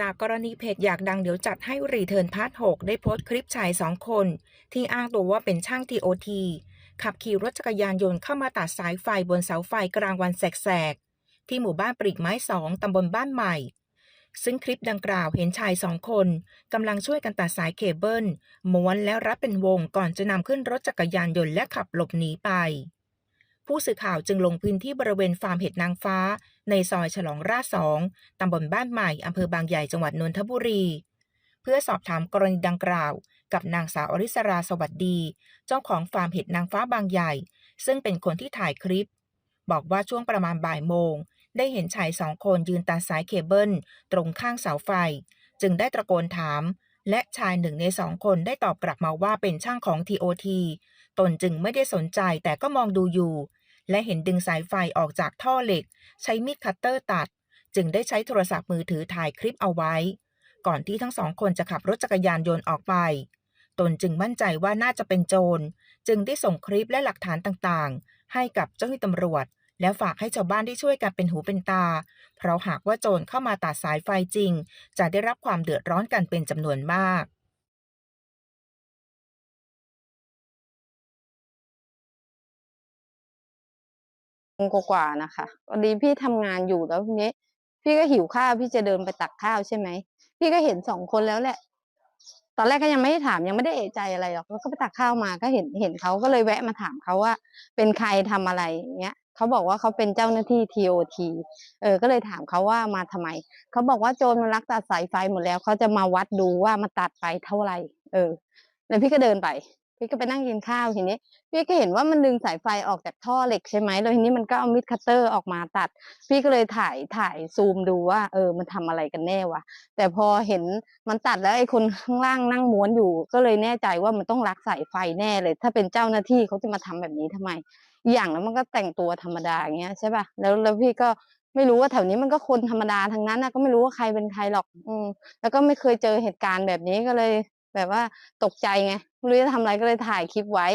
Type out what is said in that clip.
จากกรณีเพจอยากดังเดี๋ยวจัดให้รีเทิร์นพาร์ท6ได้โพสต์คลิปชายสองคน ที่อ้างตัวว่าเป็นช่างทีโอทีขับขี่รถจักรยานยนต์เข้ามาตัดสายไฟบนเสาไฟกลางวันแสกๆ ที่หมู่บ้านปริกไม้สองตำบลบ้านใหม่ ซึ่งคลิปดังกล่าวเห็นชายสองคนกำลังช่วยกันตัดสายเคเบิลม้วนแล้วรัดเป็นวงก่อนจะนำขึ้นรถจักรยานยนต์และขับหลบหนีไป ผู้สื่อข่าวจึงลงพื้นที่บริเวณฟาร์มเห็ดนางฟ้า ในซอยฉลองราษฎร์สองตำบลบ้านใหม่อำเภอบางใหญ่จังหวัดนนทบุรี เพื่อสอบถามกรณีดังกล่าว กับนางสาวอริสราสวัสดี เจ้าของฟาร์มเห็ดนางฟ้าบางใหญ่ ซึ่งเป็นคนที่ถ่ายคลิป บอกว่าช่วงประมาณบ่ายโมง ได้เห็นชายสองคนยืนตัดสายเคเบิลตรงข้างเสาไฟ จึงได้ตะโกนถาม และชายหนึ่งในสองคนได้ตอบกลับมาว่าเป็นช่างของ TOT ตนจึงไม่ได้สนใจแต่ก็มองดูอยู่ และเห็นดึงสายไฟออกจากท่อเหล็ก ใช้มีดคัตเตอร์ตัด จึงได้ใช้โทรศัพท์มือถือถ่ายคลิปเอาไว้ ก่อนที่ทั้งสองคนจะขับรถจักรยานยนต์ออกไป ตนจึงมั่นใจว่าน่าจะเป็นโจร จึงได้ส่งคลิปและหลักฐานต่างๆ ให้กับเจ้าหน้าที่ตำรวจ แล้วฝากให้ชาวบ้านที่ช่วยกันเป็นหูเป็นตา เพราะหากว่าโจรเข้ามาตัดสายไฟจริง จะได้รับความเดือดร้อนกันเป็นจำนวนมาก กว่าๆนะคะพอดีพี่ทำงานอยู่แล้วทีนี้ พี่ก็หิวข้าวพี่จะเดินไปตักข้าวใช่ไหมพี่ก็เห็นสองคนแล้วแหละ ตอนแรกก็ยังไม่ได้ถามยังไม่ได้เอะใจอะไรหรอกแล้วก็ไปตักข้าวมาก็เห็นเห็นเขาก็เลยแวะมาถามเขาว่า เป็นใครทำอะไรอย่างเงี้ยเขาบอกว่าเขาเป็นเจ้าหน้าที่ TOT เออ ก็เลยถามเขาว่ามาทำไมเขาบอกว่าโจรมันลักตัดสายไฟหมดแล้วเขาจะมาวัดดูว่ามาตัดไปเท่าไหร่ เออ แล้วพี่ก็เดินไป พี่ก็ไปนั่งกินข้าวทีนี้ พี่ก็เห็นว่ามันดึงสายไฟออกจากท่อเหล็กใช่ไหมแล้วทีนี้มันก็เอามิดคัตเตอร์ออกมาตัด พี่ก็เลยถ่ายถ่ายซูมดูว่า เออ มันทำอะไรกันแน่วะแต่พอเห็นมันตัดแล้วไอ้คนข้างล่างนั่งม้วนอยู่ ก็เลยแน่ใจว่ามันต้องลักสายไฟแน่เลย ถ้าเป็นเจ้าหน้าที่เขาจะมาทำแบบนี้ทำไมอีกอย่างแล้วมันก็แต่งตัวธรรมดาอย่างเงี้ยใช่ป่ะแล้วแล้วพี่ก็ไม่รู้ว่าแถวนี้มันก็คนธรรมดาทั้งนั้นนะก็ไม่รู้ว่าใครเป็นใครหรอก อืมแล้วก็ไม่เคยเจอเหตุการณ์แบบนี้ก็เลย แบบว่าตกใจไง ไม่รู้จะทำอะไรก็เลยถ่ายคลิปไว้